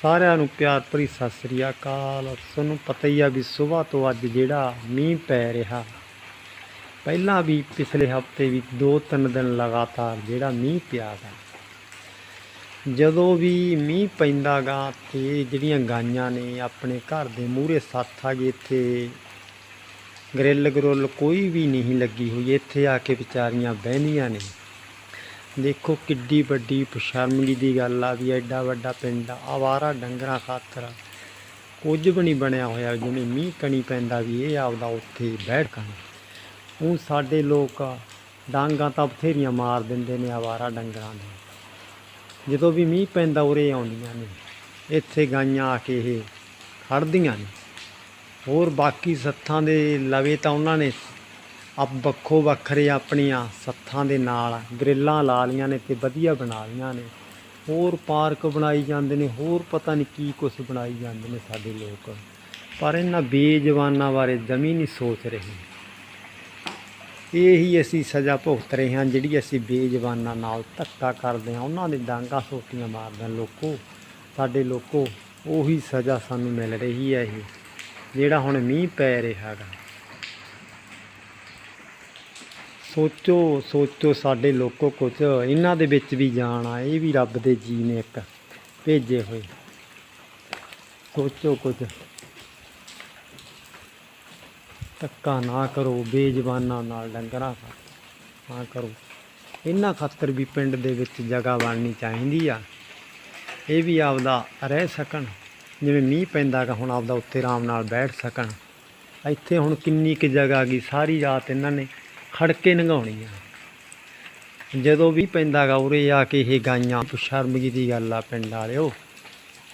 ਸਾਰਿਆਂ ਨੂੰ ਪਿਆਰ ਭਰੀ ਸਤਿ ਸ੍ਰੀ ਅਕਾਲ। ਤੁਹਾਨੂੰ ਪਤਾ ਹੀ ਆ ਵੀ ਸਵੇਰ ਤੋਂ ਅੱਜ ਜਿਹੜਾ ਮੀਂਹ ਪੈ ਰਿਹਾ, ਪਹਿਲਾਂ ਵੀ ਪਿਛਲੇ ਹਫ਼ਤੇ ਵੀ 2-3 ਦਿਨ ਲਗਾਤਾਰ ਜਿਹੜਾ ਮੀਂਹ ਪਿਆ ਹੈ ਜਦੋਂ ਵੀ ਮੀਂਹ ਪੈਂਦਾਗਾ ਤੇ ਜਿਹੜੀਆਂ ਗਾਈਆਂ ਨੇ ਆਪਣੇ ਘਰ ਦੇ ਮੂਹਰੇ ਸਾਥ ਆ ਗਏ, ਇੱਥੇ ਗ੍ਰਿਲ ਗਰੁੱਲ ਕੋਈ ਵੀ ਨਹੀਂ ਲੱਗੀ ਹੋਈ, ਇੱਥੇ ਆ ਕੇ ਵਿਚਾਰੀਆਂ ਬਹਿੰਦੀਆਂ ਨੇ। ਦੇਖੋ ਕਿੱਡੀ ਵੱਡੀ ਪਸ਼ਰਮਗੀ ਦੀ ਗੱਲ ਆ ਵੀ ਐਡਾ ਵੱਡਾ ਪਿੰਡ ਆ। ਆਵਾਰਾ ਡੰਗਰਾਂ ਖਾਤਰ ਕੁਝ ਵੀ ਨਹੀਂ ਬਣਿਆ ਹੋਇਆ ਜਿਵੇਂ ਮੀਂਹ ਕਣੀ ਪੈਂਦਾ ਵੀ ਇਹ ਆਪਦਾ ਉੱਥੇ ਬੈਠ ਉਹ ਸਾਡੇ ਲੋਕ ਡਾਂਗਾਂ ਤਾਂ ਬਥੇਰੀਆਂ ਮਾਰ ਦਿੰਦੇ ਨੇ ਆਵਾਰਾ ਡੰਗਰਾਂ ਦੇ। ਜਦੋਂ ਵੀ ਮੀਂਹ ਪੈਂਦਾ ਉਰੇ ਆਉਂਦੀਆਂ ਨੇ। ਇੱਥੇ ਗਾਈਆਂ ਆ ਕੇ ਇਹ ਖੜਦੀਆਂ ਨੇ। ਹੋਰ ਬਾਕੀ ਸੱਥਾਂ ਦੇ ਲਵੇ ਤਾਂ ਉਹਨਾਂ ਨੇ ਆਪ ਵੱਖੋ ਵੱਖਰੇ ਆਪਣੀਆਂ ਸੱਥਾਂ ਦੇ ਨਾਲ, ਗ੍ਰਿਲਾਂ ਲਾ ਲੀਆਂ ਨੇ ਤੇ ਵਧੀਆ ਬਣਾ ਲੀਆਂ ਨੇ। ਹੋਰ ਪਾਰਕ ਬਣਾਈ ਜਾਂਦੇ ਨੇ, ਹੋਰ ਪਤਾ ਨਹੀਂ ਕੀ ਕੁਝ ਬਣਾਈ ਜਾਂਦੇ ਨੇ ਸਾਡੇ ਲੋਕ। ਪਰ ਇਹਨਾਂ ਬੇਜਵਾਨਾਂ ਬਾਰੇ ਜਮੀ ਨਹੀਂ ਸੋਚ ਰਹੇ। ਇਹੀ ਅਸੀਂ ਸਜ਼ਾ ਭੁਗਤ ਰਹੇ ਹਾਂ, ਜਿਹੜੀ ਅਸੀਂ ਬੇਜਵਾਨਾਂ ਨਾਲ ਧੱਕਾ ਕਰਦੇ ਹਾਂ। ਉਹਨਾਂ ਦੇ ਡਾਂਗਾ ਸੋਟੀਆਂ ਮਾਰਦੇ ਹਾਂ ਲੋਕੋ, ਸਾਡੇ ਲੋਕੋ, ਉਹੀ ਸਜ਼ਾ ਸਾਨੂੰ ਮਿਲ ਰਹੀ ਹੈ ਇਹ, ਜਿਹੜਾ ਹੁਣ ਮੀਂਹ ਪੈ ਰਿਹਾ ਹੈਗਾ। ਸੋਚੋ ਸੋਚੋ ਸਾਡੇ ਲੋਕੋ ਕੁਝ ਇਹਨਾਂ ਦੇ ਵਿੱਚ ਵੀ ਜਾਣ ਆ, ਇਹ ਵੀ ਰੱਬ ਦੇ ਜੀ ਨੇ ਇੱਕ, ਭੇਜੇ ਹੋਏ। ਸੋਚੋ ਕੁਝ ਧੱਕਾ ਨਾ ਕਰੋ, ਬੇਜ਼ਬਾਨਾਂ ਨਾਲ ਡੰਗਰਾਂ ਨਾ ਕਰੋ। ਇਹਨਾਂ ਖਾਤਰ ਵੀ ਪਿੰਡ ਦੇ ਵਿੱਚ ਜਗ੍ਹਾ ਬਣਨੀ ਚਾਹੀਦੀ ਆ। ਇਹ ਵੀ ਆਪਦਾ ਰਹਿ ਸਕਣ। ਜਿਵੇਂ ਮੀਂਹ ਪੈਂਦਾ ਕਿ ਹੁਣ ਆਪਦਾ ਉੱਥੇ ਆਰਾਮ ਨਾਲ ਬੈਠ ਸਕਣ। ਇੱਥੇ ਹੁਣ ਕਿੰਨੀ ਕੁ ਜਗ੍ਹਾ ਗਈ, ਸਾਰੀ ਰਾਤ ਇਹਨਾਂ ਨੇ ਖੜ ਕੇ ਲੰਘਾਉਣੀ ਆ। ਜਦੋਂ ਵੀ ਪੈਂਦਾ ਗਾ ਉਰੇ ਆ ਕੇ ਇਹ ਗਾਈਆਂ ਸ਼ਰਮ ਦੀ ਗੱਲ ਆ ਪਿੰਡ ਵਾਲਿਓ।